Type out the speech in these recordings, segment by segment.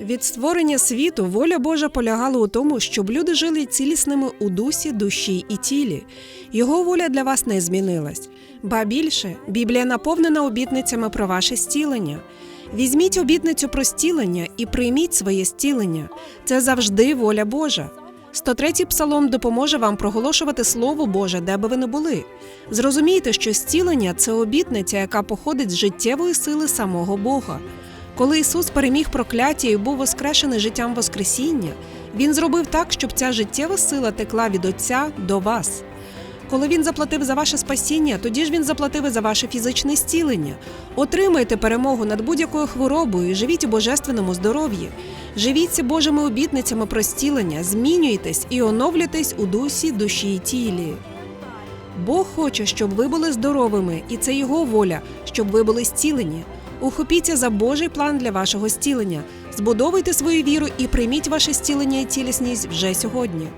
Від створення світу воля Божа полягала у тому, щоб люди жили цілісними у дусі, душі і тілі. Його воля для вас не змінилась. Ба більше, Біблія наповнена обітницями про ваше стілення. Візьміть обітницю про стілення і прийміть своє стілення. Це завжди воля Божа. 103-й псалом допоможе вам проголошувати Слово Боже, де би ви не були. Зрозумійте, що зцілення це обітниця, яка походить з життєвої сили самого Бога. Коли Ісус переміг прокляття і був воскрешений життям Воскресіння, Він зробив так, щоб ця життєва сила текла від Отця до вас. Коли він заплатив за ваше спасіння, тоді ж він заплатив і за ваше фізичне зцілення. Отримайте перемогу над будь-якою хворобою живіть у божественному здоров'ї. Живіться Божими обітницями про зцілення, змінюйтесь і оновлюйтесь у дусі, душі і тілі. Бог хоче, щоб ви були здоровими, і це його воля, щоб ви були зцілені. Ухопіться за Божий план для вашого зцілення, збудовуйте свою віру і прийміть ваше зцілення і цілісність вже сьогодні.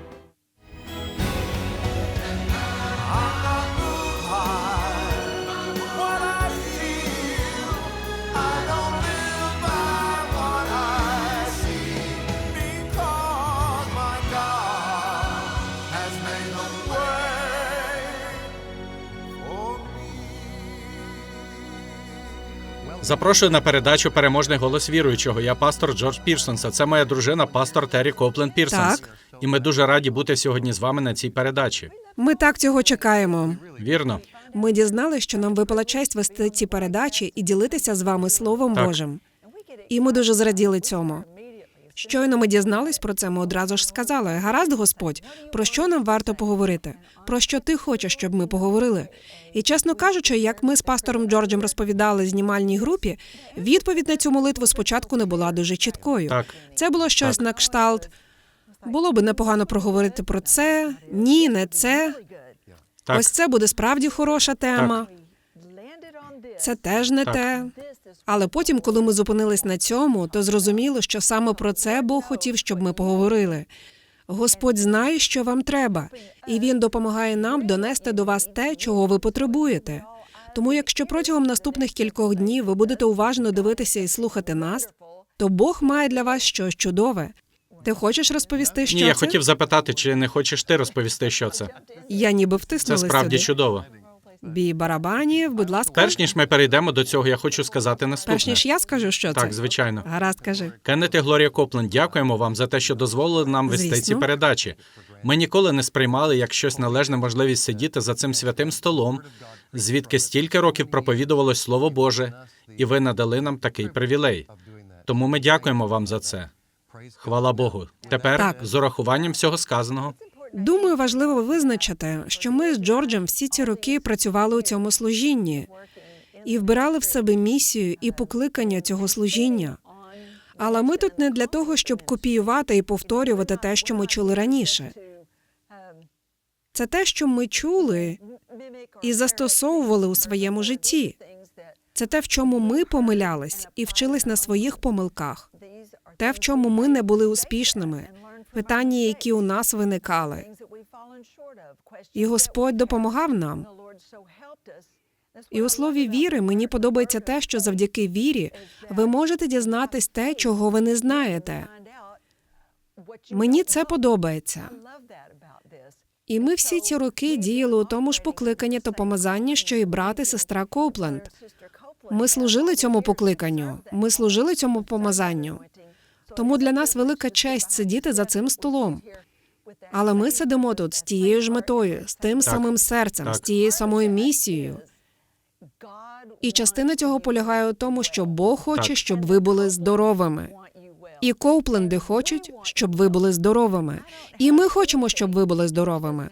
Запрошую на передачу Переможний голос віруючого. Я пастор Джордж Пірсонса. Це моя дружина, пастор Террі Копленд Пірсонс. Так. І ми дуже раді бути сьогодні з вами на цій передачі. Ми так цього чекаємо. Вірно, Ми дізналися, що нам випала честь вести ці передачі і ділитися з вами Словом Так. Божим. І ми дуже зраділи цьому. Щойно ми дізнались про це, ми одразу ж сказали: гаразд, Господь, про що нам варто поговорити? Про що ти хочеш, щоб ми поговорили? І чесно кажучи, як ми з пастором Джорджем розповідали знімальній групі, відповідь на цю молитву спочатку не була дуже чіткою. Так. Це було щось на кшталт. Було би непогано проговорити про це. Ні, не це. так. Ось це буде справді хороша тема. Це теж не Так. те. Але потім, коли ми зупинились на цьому, то зрозуміло, що саме про це Бог хотів, щоб ми поговорили. Господь знає, що вам треба, і Він допомагає нам донести до вас те, чого ви потребуєте. Тому, якщо протягом наступних кількох днів ви будете уважно дивитися і слухати нас, то Бог має для вас щось чудове. Ти хочеш розповісти, що Ні, я хотів запитати, чи не хочеш ти розповісти, що це? Я ніби Це втиснула справді сюди. чудово. Бій барабанів, будь ласка. Перш ніж ми перейдемо до цього, я хочу сказати наступне. Перш ніж я скажу, що це. Так, звичайно. Гаразд, кажи. Кеннет і Глорія Копленд, дякуємо вам за те, що дозволили нам вести Звісно. ці передачі. Ми ніколи не сприймали як щось належне можливість сидіти за цим святим столом, звідки стільки років проповідувалось Слово Боже, і ви надали нам такий привілей. Тому ми дякуємо вам за це. Хвала Богу. Тепер Так. з урахуванням всього сказаного. Думаю, важливо визначити, що ми з Джорджем всі ці роки працювали у цьому служінні і вбирали в себе місію і покликання цього служіння. Але ми тут не для того, щоб копіювати і повторювати те, що ми чули раніше. Це те, що ми чули і застосовували у своєму житті. Це те, в чому ми помилялись і вчились на своїх помилках, те, в чому ми не були успішними, питання, які у нас виникали. І Господь допомагав нам. І у слові віри мені подобається те, що завдяки вірі ви можете дізнатись те, чого ви не знаєте. Мені це подобається. І ми всі ці роки діяли у тому ж покликанні та помазанні, що і брат і сестра Копленд. Ми служили цьому покликанню, ми служили цьому помазанню. Тому для нас велика честь сидіти за цим столом. Але ми сидимо тут з тією ж метою, з тим Так. самим серцем, Так. з тією самою місією. І частина цього полягає у тому, що Бог хоче, Так. щоб ви були здоровими. І Коупленди хочуть, щоб ви були здоровими. І ми хочемо, щоб ви були здоровими.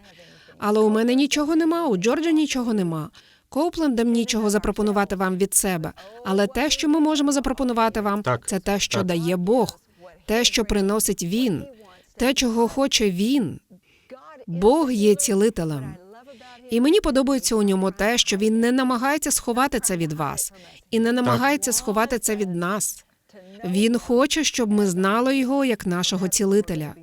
Але у мене нічого нема, у Джорджа нічого нема. Коуплендам нічого запропонувати вам від себе. Але те, що ми можемо запропонувати вам, Так, це те, що так. дає Бог, те, що приносить Він, те, чого хоче Він. Бог є цілителем. І мені подобається у ньому те, що він не намагається сховати це від вас і не намагається сховати це від нас. Він хоче, щоб ми знали його як нашого цілителя.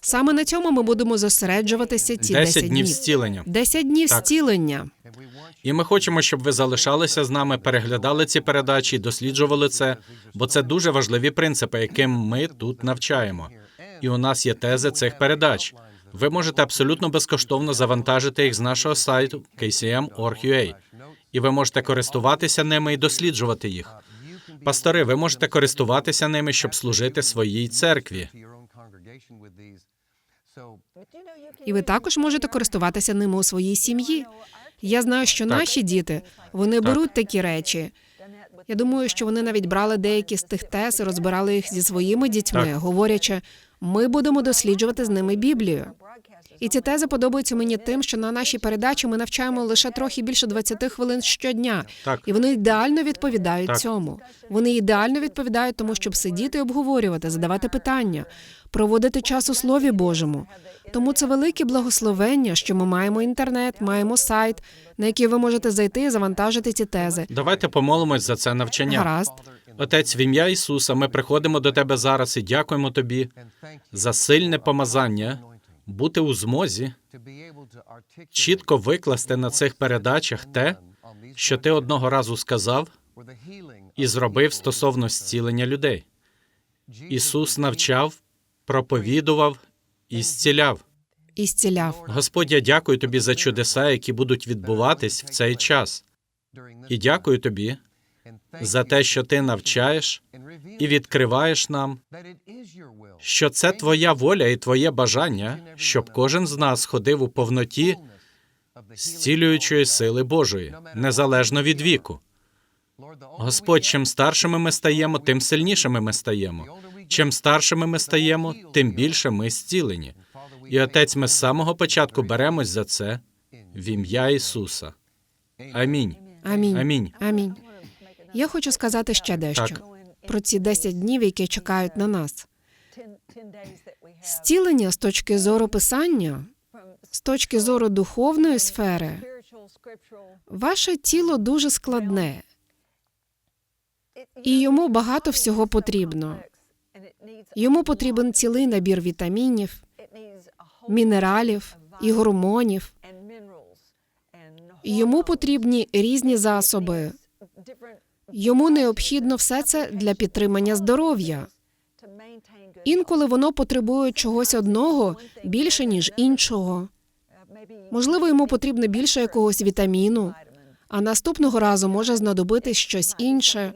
Саме на цьому ми будемо зосереджуватися ці 10, 10 днів зцілення. 10 днів Так. зцілення. І ми хочемо, щоб ви залишалися з нами, переглядали ці передачі, досліджували це, бо це дуже важливі принципи, яким ми тут навчаємо. І у нас є тези цих передач. Ви можете абсолютно безкоштовно завантажити їх з нашого сайту kcm.org.ua. І ви можете користуватися ними і досліджувати їх. Пастори, ви можете користуватися ними, щоб служити своїй церкві. І ви також можете користуватися ними у своїй сім'ї. Я знаю, що наші діти вони беруть такі речі. Я думаю, що вони навіть брали деякі з тих тез і розбирали їх зі своїми дітьми, Так. говорячи, ми будемо досліджувати з ними Біблію. І ці тези подобаються мені тим, що на нашій передачі ми навчаємо лише трохи більше 20 хвилин щодня, Так. і вони ідеально відповідають Так. цьому. Вони ідеально відповідають тому, щоб сидіти і обговорювати, задавати питання, проводити час у Слові Божому. Тому це велике благословення, що ми маємо інтернет, маємо сайт, на який ви можете зайти і завантажити ці тези. Давайте помолимось за це навчання. Гаразд. Отець, в ім'я Ісуса, ми приходимо до Тебе зараз і дякуємо Тобі за сильне помазання, бути у змозі чітко викласти на цих передачах те, що ти одного разу сказав і зробив стосовно зцілення людей. Ісус навчав, проповідував і зціляв. І зціляв. Господь, я дякую тобі за чудеса, які будуть відбуватись в цей час. І дякую тобі за те, що ти навчаєш і відкриваєш нам, що це твоя воля і твоє бажання, щоб кожен з нас ходив у повноті зцілюючої сили Божої, незалежно від віку. Господь, чим старшими ми стаємо, тим сильнішими ми стаємо. Чим старшими ми стаємо, тим більше ми зцілені. І отець, ми з самого початку беремось за це в ім'я Ісуса. Амінь. Амінь. Амінь. Амінь. Я хочу сказати ще дещо Так. про ці 10 днів, які чекають на нас. Зцілення з точки зору писання, з точки зору духовної сфери, ваше тіло дуже складне, і йому багато всього потрібно. Йому потрібен цілий набір вітамінів, мінералів і гормонів. Йому потрібні різні засоби. Йому необхідно все це для підтримання здоров'я. Інколи воно потребує чогось одного більше, ніж іншого. Можливо, йому потрібно більше якогось вітаміну, а наступного разу може знадобитись щось інше.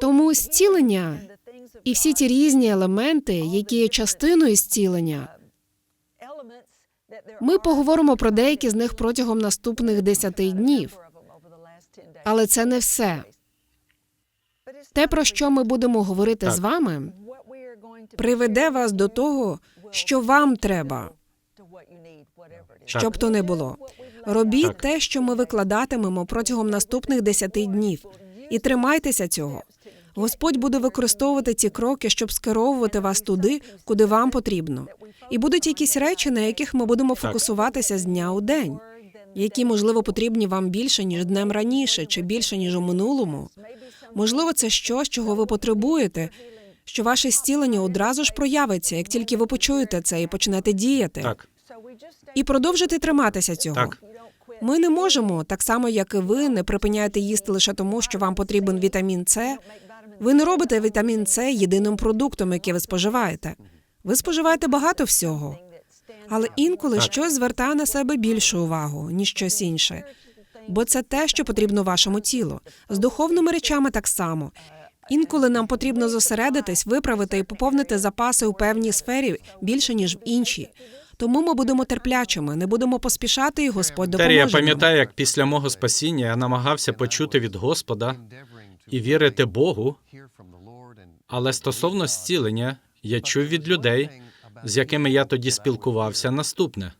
Тому зцілення і всі ті різні елементи, які є частиною зцілення, ми поговоримо про деякі з них протягом наступних 10 днів. Але це не все. Те, про що ми будемо говорити Так. з вами, приведе вас до того, що вам треба, щоб то не було. Робіть Так. те, що ми викладатимемо протягом наступних 10 днів, і тримайтеся цього. Господь буде використовувати ці кроки, щоб скеровувати вас туди, куди вам потрібно. І будуть якісь речі, на яких ми будемо фокусуватися з дня у день, які, можливо, потрібні вам більше, ніж днем раніше, чи більше, ніж у минулому. Можливо, це щось, чого ви потребуєте, що ваше зцілення одразу ж проявиться, як тільки ви почуєте це і почнете діяти. Так, І продовжити триматися цього. так, Ми не можемо, так само як і ви, не припиняєте їсти лише тому, що вам потрібен вітамін С. Ви не робите вітамін С єдиним продуктом, який ви споживаєте. Ви споживаєте багато всього, але інколи Так. щось звертає на себе більшу увагу, ніж щось інше. Бо це те, що потрібно вашому тілу. З духовними речами так само. Інколи нам потрібно зосередитись, виправити і поповнити запаси у певній сфері більше ніж в іншій. Тому ми будемо терплячими, не будемо поспішати, і Господь допоможе. я пам'ятаю, як після мого спасіння я намагався почути від Господа і вірити Богу, але стосовно зцілення я чув від людей, з якими я тоді спілкувався, наступне: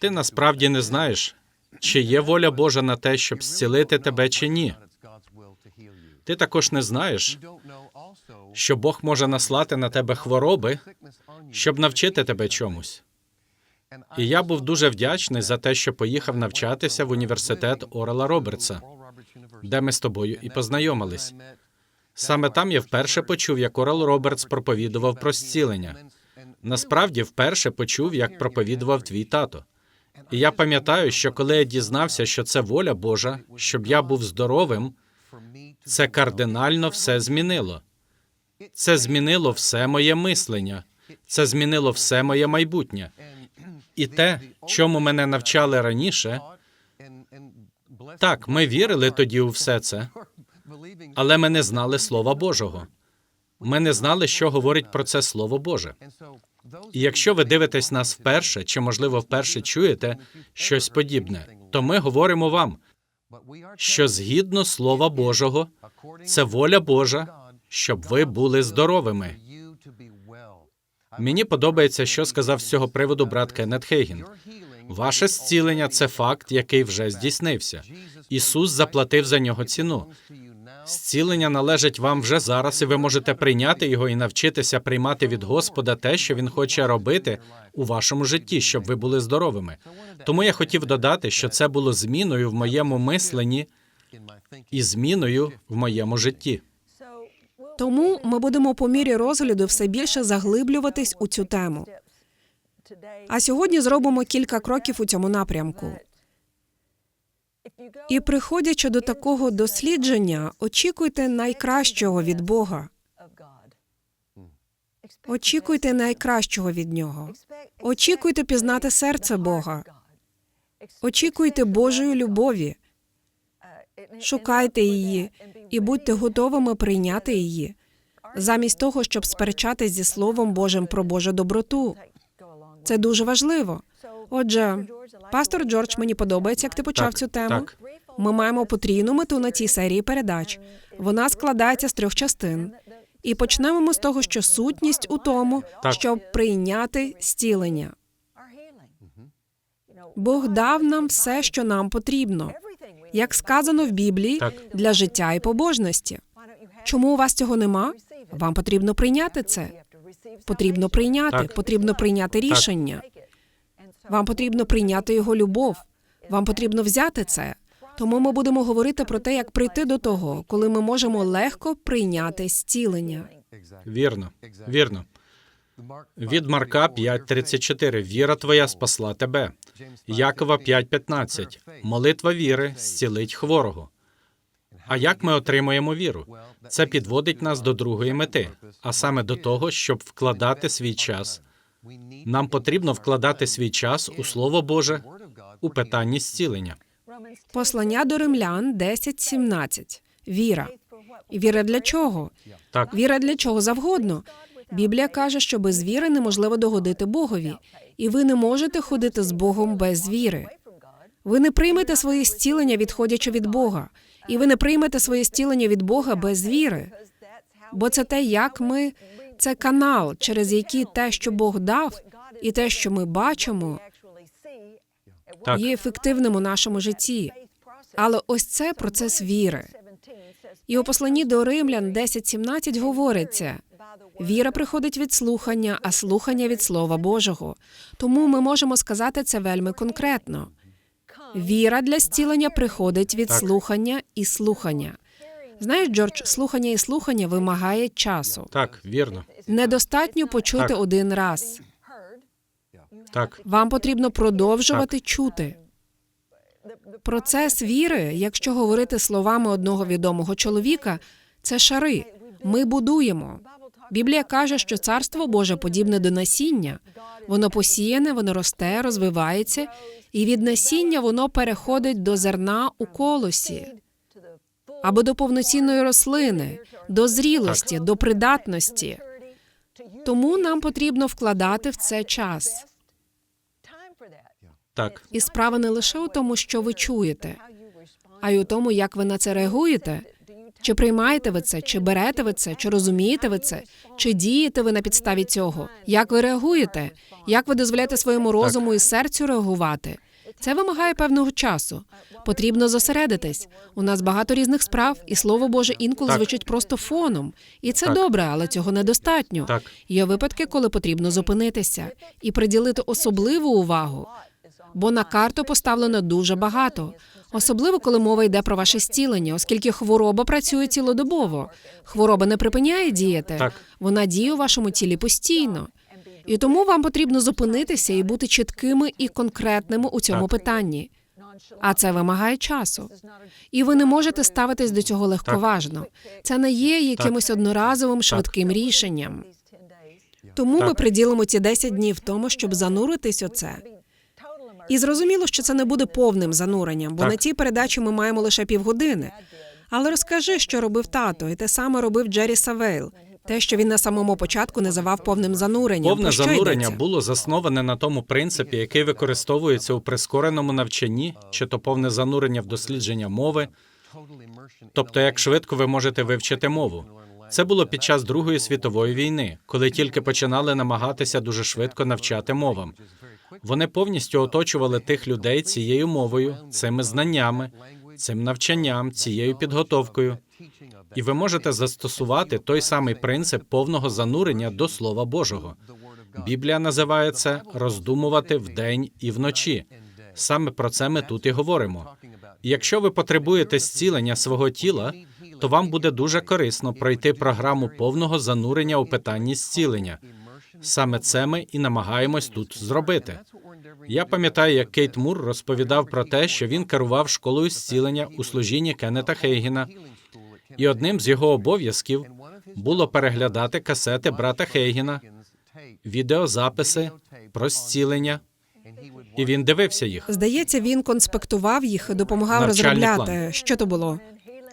ти насправді не знаєш, чи є воля Божа на те, щоб зцілити тебе чи ні. Ти також не знаєш, що Бог може наслати на тебе хвороби, щоб навчити тебе чомусь. І я був дуже вдячний за те, що поїхав навчатися в університет Орела Робертса, де ми з тобою і познайомились. Саме там я вперше почув, як Орел Робертс проповідував про зцілення. Насправді, вперше почув, як проповідував твій тато. І я пам'ятаю, що коли я дізнався, що це воля Божа, щоб я був здоровим, це кардинально все змінило. Це змінило все моє мислення, це змінило все моє майбутнє. І те, чому мене навчали раніше, так, ми вірили тоді у все це, але ми не знали Слова Божого. Ми не знали, що говорить про це Слово Боже. І якщо ви дивитесь нас вперше, чи можливо вперше чуєте щось подібне, то ми говоримо вам, що згідно Слова Божого, це воля Божа, щоб ви були здоровими. Мені подобається, що сказав з цього приводу брат Кеннет Хейгін. Ваше зцілення це факт, який вже здійснився. Ісус заплатив за нього ціну. Зцілення належить вам вже зараз, і ви можете прийняти його і навчитися приймати від Господа те, що він хоче робити у вашому житті, щоб ви були здоровими. Тому я хотів додати, що це було зміною в моєму мисленні і зміною в моєму житті. Тому ми будемо по мірі розгляду все більше заглиблюватись у цю тему. А сьогодні зробимо кілька кроків у цьому напрямку. І приходячи до такого дослідження, очікуйте найкращого від Бога. Очікуйте найкращого від нього. Очікуйте пізнати серце Бога. Очікуйте Божої любові. Шукайте її і будьте готовими прийняти її, замість того, щоб сперечатись зі Словом Божим про Божу доброту. Це дуже важливо. Отже, пастор Джордж, мені подобається, як ти почав Так, цю тему. так. Ми маємо потрійну мету на цій серії передач. Вона складається з трьох частин. І почнемо ми з того, що сутність у тому, Так. щоб прийняти зцілення. Бог дав нам все, що нам потрібно, як сказано в Біблії, Так. для життя і побожності. Чому у вас цього нема? Вам потрібно прийняти це. Потрібно прийняти, Так. потрібно прийняти рішення. Вам потрібно прийняти його любов. Вам потрібно взяти це. Тому ми будемо говорити про те, як прийти до того, коли ми можемо легко прийняти зцілення. Вірно, вірно. Від Марка 5.34. Віра твоя спасла тебе. Якова 5.15. Молитва віри зцілить хворого. А як ми отримуємо віру? Це підводить нас до другої мети, а саме до того, щоб вкладати свій час. Нам потрібно вкладати свій час у Слово Боже у питанні зцілення. Послання до римлян 10.17. Віра. Віра для чого? Так, Віра для чого завгодно. Біблія каже, що без віри неможливо догодити Богові, і ви не можете ходити з Богом без віри. Ви не приймете своє зцілення, відходячи від Бога, і ви не приймете своє зцілення від Бога без віри. Бо це те, як ми це канал, через який те, що Бог дав, і те, що ми бачимо, Так. є ефективним у нашому житті. Але ось це процес віри. І у посланні до римлян 10.17 говориться: віра приходить від слухання, а слухання від Слова Божого. Тому ми можемо сказати це вельми конкретно. Віра для зцілення приходить від Так. слухання і слухання. Знаєш, Джордж, слухання і слухання вимагає часу. так, вірно. Недостатньо почути Так. один раз. Так, Вам потрібно продовжувати чути. Процес віри, якщо говорити словами одного відомого чоловіка, це шари. Ми будуємо. Біблія каже, що царство Боже подібне до насіння. Воно посіяне, воно росте, розвивається, і від насіння воно переходить до зерна у колосі або до повноцінної рослини, до зрілості, до придатності. Тому нам потрібно вкладати в це час. так, І справа не лише у тому, що ви чуєте, а й у тому, як ви на це реагуєте. Чи приймаєте ви це, чи берете ви це, чи розумієте ви це, чи дієте ви на підставі цього? Як ви реагуєте? Як ви дозволяєте своєму розуму і серцю реагувати? Це вимагає певного часу. Потрібно зосередитись. У нас багато різних справ, і слово Боже інколи Так. звучить просто фоном. І це Так. добре, але цього недостатньо. Так. Є випадки, коли потрібно зупинитися і приділити особливу увагу, бо на карту поставлено дуже багато. Особливо, коли мова йде про ваше зцілення, оскільки хвороба працює цілодобово. Хвороба не припиняє діяти, Так. вона діє у вашому тілі постійно. І тому вам потрібно зупинитися і бути чіткими і конкретними у цьому Так. питанні. А це вимагає часу. І ви не можете ставитись до цього легковажно. Це не є якимось одноразовим швидким рішенням. Тому ми приділимо ці 10 днів тому, щоб зануритись у це. І зрозуміло, що це не буде повним зануренням, бо Так. на цій передачі ми маємо лише півгодини. Але розкажи, що робив тато, і те саме робив Джері Савейл. Те, що він на самому початку називав повним зануренням. Повне що занурення йдеться? було засноване на тому принципі, який використовується у прискореному навчанні, чи то повне занурення в дослідження мови, тобто як швидко ви можете вивчити мову. Це було під час Другої світової війни, коли тільки починали намагатися дуже швидко навчати мовам. Вони повністю оточували тих людей цією мовою, цими знаннями, цим навчанням, цією підготовкою. І ви можете застосувати той самий принцип повного занурення до Слова Божого. Біблія називає це роздумувати вдень і вночі. Саме про це ми тут і говоримо. Якщо ви потребуєте зцілення свого тіла, то вам буде дуже корисно пройти програму повного занурення у питанні зцілення. Саме це ми і намагаємось тут зробити. Я пам'ятаю, як Кейт Мур розповідав про те, що він керував школою зцілення у служінні Кеннета Хейгіна, і одним з його обов'язків було переглядати касети брата Хейгіна, відеозаписи про зцілення, і він дивився їх. Здається, він конспектував їх допомагав Навчальний розробляти. план. Що то було?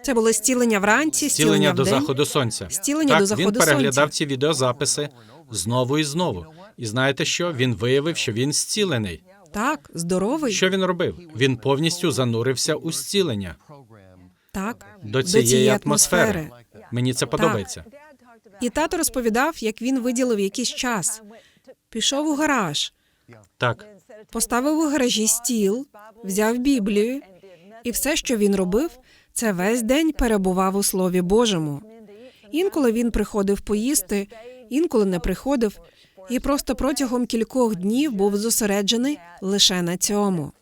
Це було зцілення вранці, зцілення, Зцілення до вдень? заходу сонця. Зцілення так, до заходу він переглядав сонця. ці відеозаписи знову і знову. І знаєте що? Він виявив, що він зцілений. Так, здоровий. Що він робив? Він повністю занурився у зцілення Так, до цієї атмосфери. Мені це подобається. І тато розповідав, як він виділив якийсь час. Пішов у гараж, Так, поставив у гаражі стіл, взяв Біблію, і все, що він робив, це весь день перебував у Слові Божому. Інколи він приходив поїсти, інколи не приходив, і просто протягом кількох днів був зосереджений лише на цьому,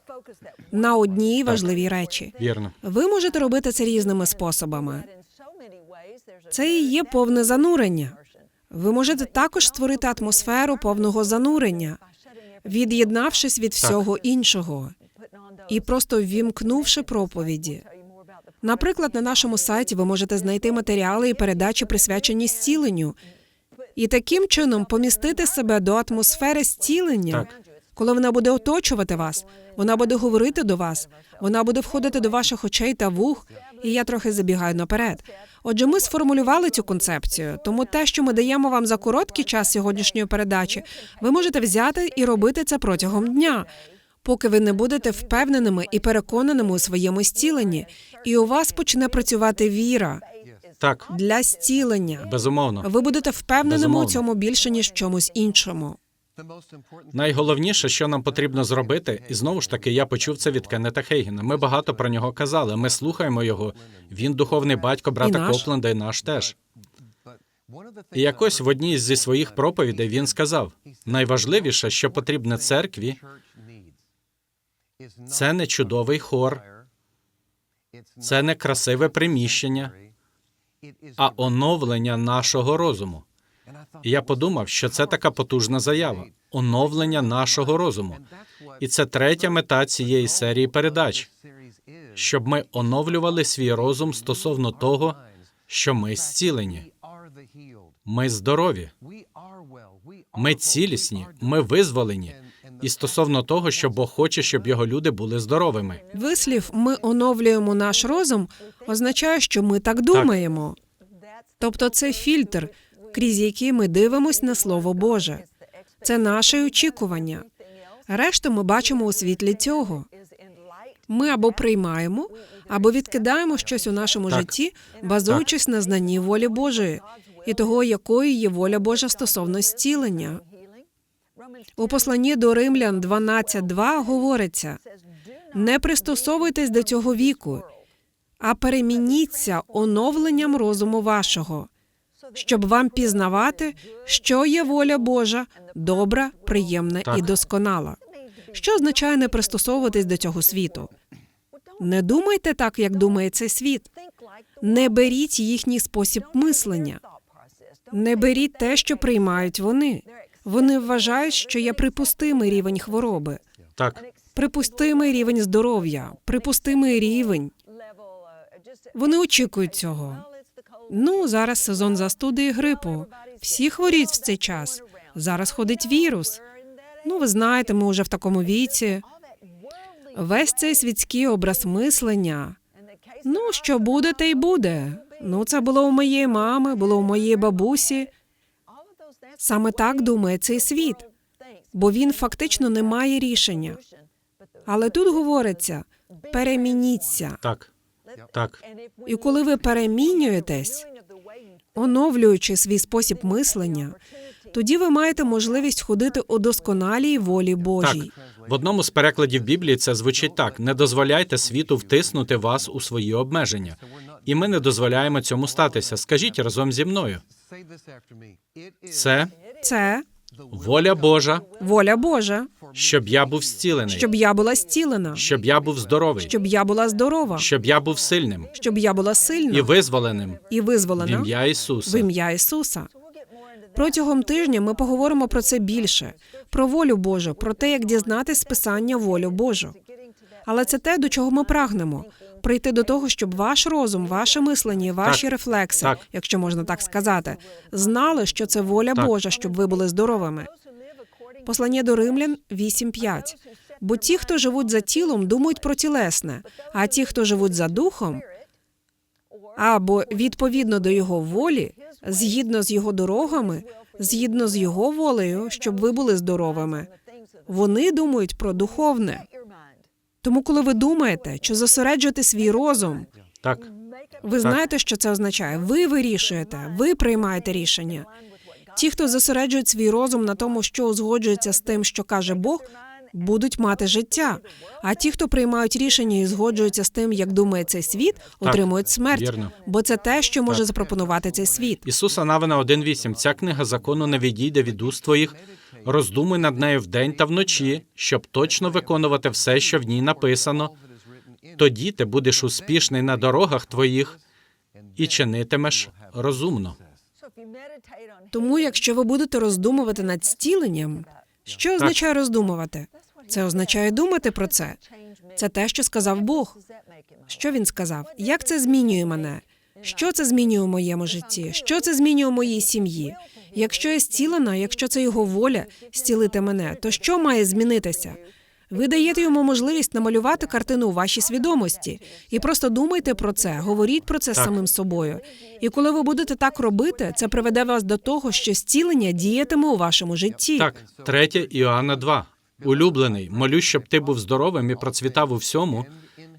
на одній важливій речі. вірно. Ви можете робити це різними способами. Це і є повне занурення. Ви можете також створити атмосферу повного занурення, від'єднавшись від всього іншого і просто ввімкнувши проповіді. Наприклад, на нашому сайті ви можете знайти матеріали і передачі, присвячені зціленню, і таким чином помістити себе до атмосфери зцілення. Так. Коли вона буде оточувати вас, вона буде говорити до вас, вона буде входити до ваших очей та вух, і я трохи забігаю наперед. Отже, ми сформулювали цю концепцію, тому те, що ми даємо вам за короткий час сьогоднішньої передачі, ви можете взяти і робити це протягом дня, поки ви не будете впевненими і переконаними у своєму зціленні, і у вас почне працювати віра Так, для зцілення. безумовно. Ви будете впевненими у цьому більше ніж в чомусь іншому. Найголовніше, що нам потрібно зробити, і знову ж таки, я почув це від Кеннета Хейгена. Ми багато про нього казали. Ми слухаємо його. Він духовний батько брата І. Копленда, і наш теж. І якось в одній зі своїх проповідей він сказав: найважливіше, що потрібне церкві, це не чудовий хор, це не красиве приміщення, а оновлення нашого розуму. І я подумав, що це така потужна заява оновлення нашого розуму. І це третя мета цієї серії передач, щоб ми оновлювали свій розум стосовно того, що ми зцілені, ми здорові, ми цілісні, ми визволені. І стосовно того, що Бог хоче, щоб його люди були здоровими. Вислів ми оновлюємо наш розум означає, що ми так думаємо. Тобто це фільтр, крізь який ми дивимось на Слово Боже. Це наше очікування. Решту ми бачимо у світлі цього. Ми або приймаємо, або відкидаємо щось у нашому Так. житті, базуючись на знанні волі Божої і того, якою є воля Божа стосовно зцілення. У посланні до Римлян 12.2 говориться: не пристосовуйтесь до цього віку, а перемініться оновленням розуму вашого, щоб вам пізнавати, що є воля Божа, добра, приємна Так. і досконала. Що означає не пристосовуватись до цього світу? Не думайте так, як думає цей світ. Не беріть їхній спосіб мислення. Не беріть те, що приймають вони. Вони вважають, що є припустимий рівень хвороби, Так, припустимий рівень здоров'я, припустимий рівень. Вони очікують цього. Ну, зараз сезон застуди і грипу. Всі хворіють в цей час. Зараз ходить вірус. Ну, ви знаєте, ми вже в такому віці. Весь цей світський образ мислення. Ну, що буде, те й буде. Ну, це було у моєї мами, було у моєї бабусі. Саме так думає цей світ, бо він фактично не має рішення. Але тут говориться: перемініться. так, так, І коли ви перемінюєтесь, оновлюючи свій спосіб мислення, тоді ви маєте можливість ходити у досконалій волі так. Божій. В одному з перекладів Біблії це звучить так: не дозволяйте світу втиснути вас у свої обмеження. І ми не дозволяємо цьому статися. Скажіть разом зі мною. Це Це воля Божа, воля Божа, щоб я був зцілений, щоб я була зцілена, щоб я був здоровий, щоб я була здорова, щоб я був сильним. Щоб я була і визволеним. І в визволена ім'я в ім'я Ісуса. Протягом тижня ми поговоримо про це більше, про волю Божу, про те, як дізнатись з писання волю Божу. Але це те, до чого ми прагнемо прийти до того, щоб ваш розум, ваше мислення, ваші Так. рефлекси, Так. якщо можна так сказати, знали, що це воля Так. Божа, щоб ви були здоровими. Послання до римлян 8.5. Бо ті, хто живуть за тілом, думають про тілесне, а ті, хто живуть за духом, або відповідно до його волі, згідно з його дорогами, згідно з його волею, щоб ви були здоровими. Вони думають про духовне. Тому, коли ви думаєте, чи зосереджуєте свій розум, Так, ви знаєте, що це означає. Ви вирішуєте, ви приймаєте рішення. Ті, хто зосереджують свій розум на тому, що узгоджується з тим, що каже Бог, будуть мати життя. А ті, хто приймають рішення і згоджуються з тим, як думає цей світ, отримують смерть. вірно. Бо це те, що може запропонувати цей світ. Ісуса Навина 1.8. Ця книга закону не відійде від уст твоїх. Роздумуй над нею вдень та вночі, щоб точно виконувати все, що в ній написано. Тоді ти будеш успішний на дорогах твоїх і чинитимеш розумно. Тому, якщо ви будете роздумувати над зціленням, що означає роздумувати? Це означає думати про це. Це те, що сказав Бог. Що він сказав? Як це змінює мене? Що це змінює у моєму житті? Що це змінює у моїй сім'ї? Якщо я зцілена, якщо це його воля зцілити мене, то що має змінитися? Ви даєте йому можливість намалювати картину у вашій свідомості і просто думайте про це, говоріть про це Так. самим собою. І коли ви будете так робити, це приведе вас до того, що зцілення діятиме у вашому житті. Так, 3 Іоанна 2. Улюблений, молю, щоб ти був здоровим і процвітав у всьому,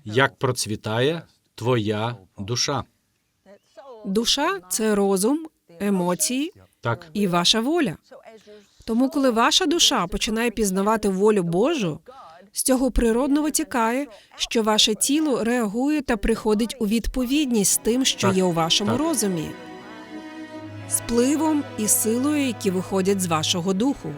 як процвітає твоя душа. Душа це розум, емоції Так, і ваша воля. Тому, коли ваша душа починає пізнавати волю Божу, з цього природно витікає, що ваше тіло реагує та приходить у відповідність з тим, що Так, є у вашому так. розумі, з пливом і силою, які виходять з вашого духу.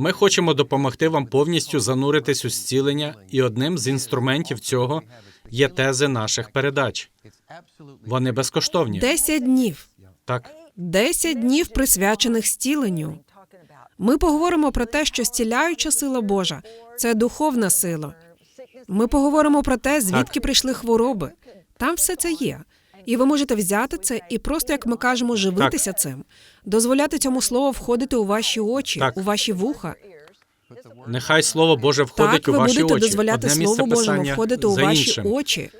Ми хочемо допомогти вам повністю зануритись у зцілення, і одним з інструментів цього є тези наших передач. Вони безкоштовні. Десять днів. Так, Десять днів присвячених зціленню. Ми поговоримо про те, що зціляюча сила Божа це духовна сила. Ми поговоримо про те, звідки Так. прийшли хвороби. Там все це є. І ви можете взяти це і просто, як ми кажемо, живитися цим, дозволяти цьому слову входити у ваші очі, Так. у ваші вуха. нехай слово Боже входить так, у ви будете дозволяти Одне Слову Божому входити у ваші іншим. очі.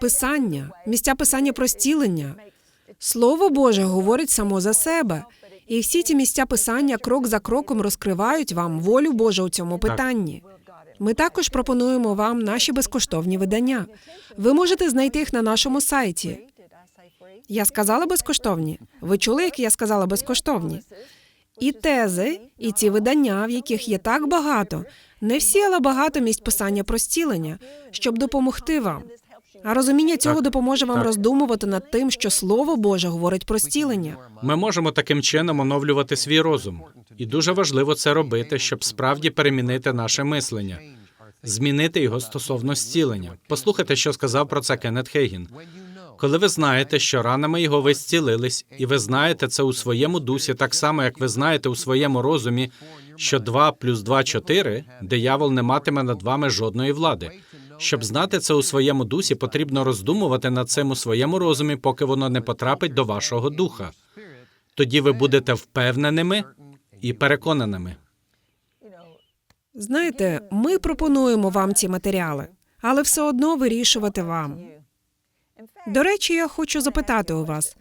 Писання, місця писання про зцілення. Слово Боже говорить само за себе. І всі ці місця писання крок за кроком розкривають вам волю Божу у цьому питанні. Ми також пропонуємо вам наші безкоштовні видання. Ви можете знайти їх на нашому сайті. Я сказала безкоштовні. Ви чули, як я сказала безкоштовні? І тези, і ці видання, в яких є так багато, не всі, але багато місць писання про зцілення, щоб допомогти вам. А розуміння цього Так, допоможе вам так. роздумувати над тим, що Слово Боже говорить про зцілення. Ми можемо таким чином оновлювати свій розум. І дуже важливо це робити, щоб справді перемінити наше мислення, змінити його стосовно зцілення. Послухайте, що сказав про це Кеннет Хейгін. Коли ви знаєте, що ранами його ви зцілились, і ви знаєте це у своєму дусі, так само як ви знаєте у своєму розумі, що 2 плюс 2 – 4, диявол не матиме над вами жодної влади. Щоб знати це у своєму дусі, потрібно роздумувати над цим у своєму розумі, поки воно не потрапить до вашого духа. Тоді ви будете впевненими і переконаними. Знаєте, ми пропонуємо вам ці матеріали, але все одно вирішувати вам. До речі, я хочу запитати у вас: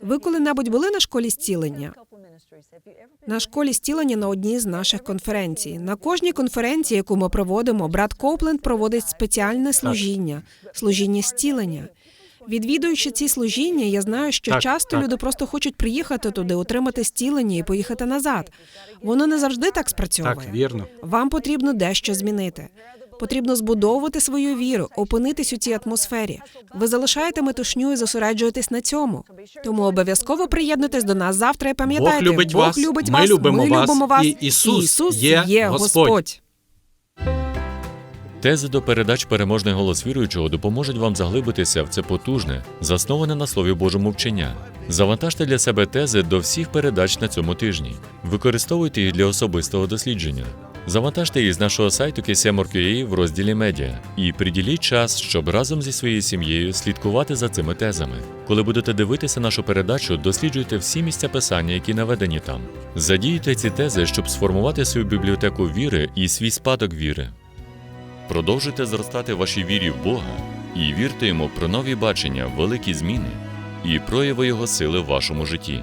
ви коли-небудь були на школі зцілення? На школі зцілення на одній з наших конференцій. На кожній конференції, яку ми проводимо, брат Копленд проводить спеціальне служіння, служіння зцілення. Відвідуючи ці служіння, я знаю, що Так, часто так. люди просто хочуть приїхати туди, отримати зцілення і поїхати назад. Воно не завжди так спрацьовує. Так, вірно. Вам потрібно дещо змінити. Потрібно збудовувати свою віру, опинитись у цій атмосфері. Ви залишаєте метушню і зосереджуєтесь на цьому. Тому обов'язково приєднуйтесь до нас завтра і пам'ятайте, Бог любить Бог вас, любить ми вас, любимо ми вас, любимо вас, і Ісус Ісус є є Господь. Господь. Тези до передач переможний голос віруючого допоможуть вам заглибитися в це потужне, засноване на слові Божому вчення. Завантажте для себе тези до всіх передач на цьому тижні. Використовуйте їх для особистого дослідження. Завантажте їх з нашого сайту KSM.org.ua в розділі медіа і приділіть час, щоб разом зі своєю сім'єю слідкувати за цими тезами. Коли будете дивитися нашу передачу, досліджуйте всі місця писання, які наведені там. Задіюйте ці тези, щоб сформувати свою бібліотеку віри і свій спадок віри. Продовжуйте зростати вашій вірі в Бога і вірте йому про нові бачення, великі зміни і прояви Його сили в вашому житті.